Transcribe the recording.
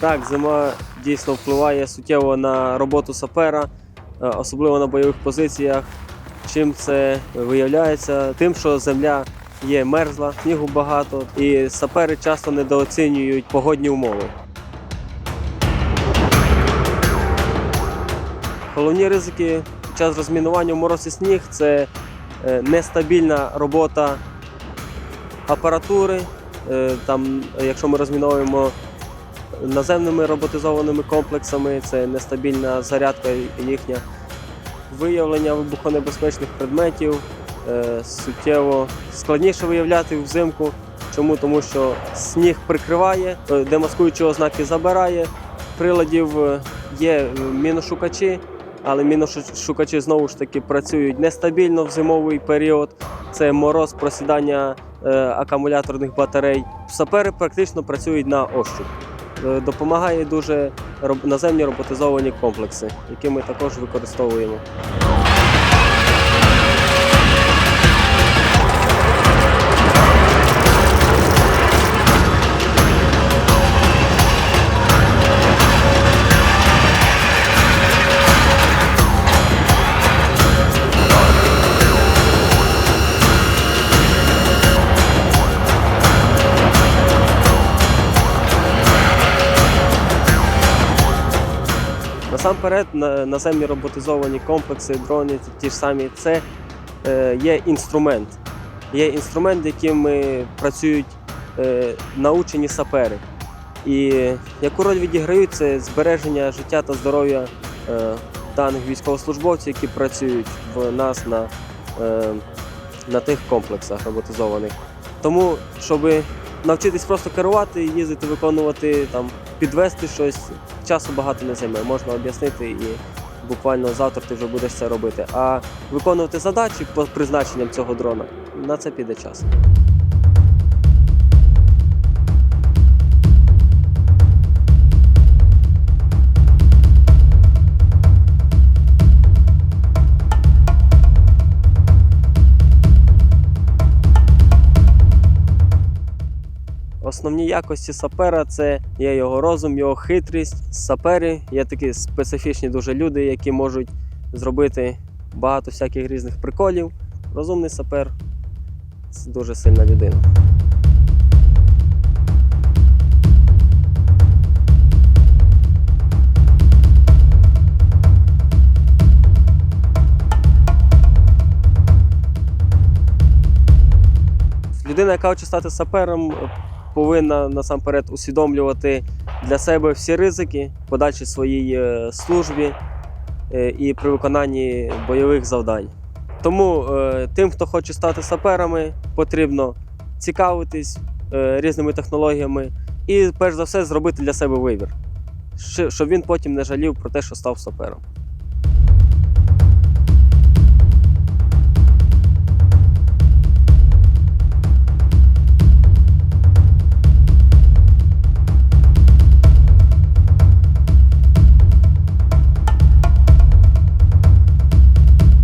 Так, зима дійсно впливає суттєво на роботу сапера, е, особливо на бойових позиціях. Чим це виявляється? Тим, що земля є мерзла, снігу багато, і сапери часто недооцінюють погодні умови. Головні ризики під час розмінування в мороз і сніг це е, нестабільна робота апаратури. Е, Там, якщо ми розміновуємо наземними роботизованими комплексами, це нестабільна зарядка їхня, виявлення вибухонебезпечних предметів е, суттєво складніше виявляти взимку. Чому? Тому що сніг прикриває, е, демаскуючі ознаки забирає. Приладів е, є міношукачі, але міношукачі знову ж таки працюють нестабільно в зимовий період. Це мороз, просідання акумуляторних батарей. Сапери практично працюють на ощуп. Е, Допомагає дуже наземні роботизовані комплекси, які ми також використовуємо. Насамперед, на- наземні роботизовані комплекси, дрони, ті- ж самі, це е, є інструмент. Є інструмент, яким е, працюють е, научені сапери. І яку роль відіграють це збереження життя та здоров'я даних військовослужбовців, які працюють в нас на, на тих комплексах роботизованих. Тому, щоб навчитись просто керувати, їздити, виконувати там, підвести щось, часу багато не займе. Можна об'яснити і буквально завтра ти вже будеш це робити. А виконувати задачі по призначенням цього дрона на це піде час. Основні якості сапера це є його розум, його хитрість. Сапери є такі специфічні дуже люди, які можуть зробити багато всяких різних приколів. Розумний сапер це дуже сильна людина. Людина, яка хоче стати сапером, повинна насамперед усвідомлювати для себе всі ризики в подальшій своїй е, службі е, і при виконанні бойових завдань. Тому е, тим, хто хоче стати саперами, потрібно цікавитись різними технологіями і, перш за все, зробити для себе вибір, щоб він потім не жалів про те, що став сапером.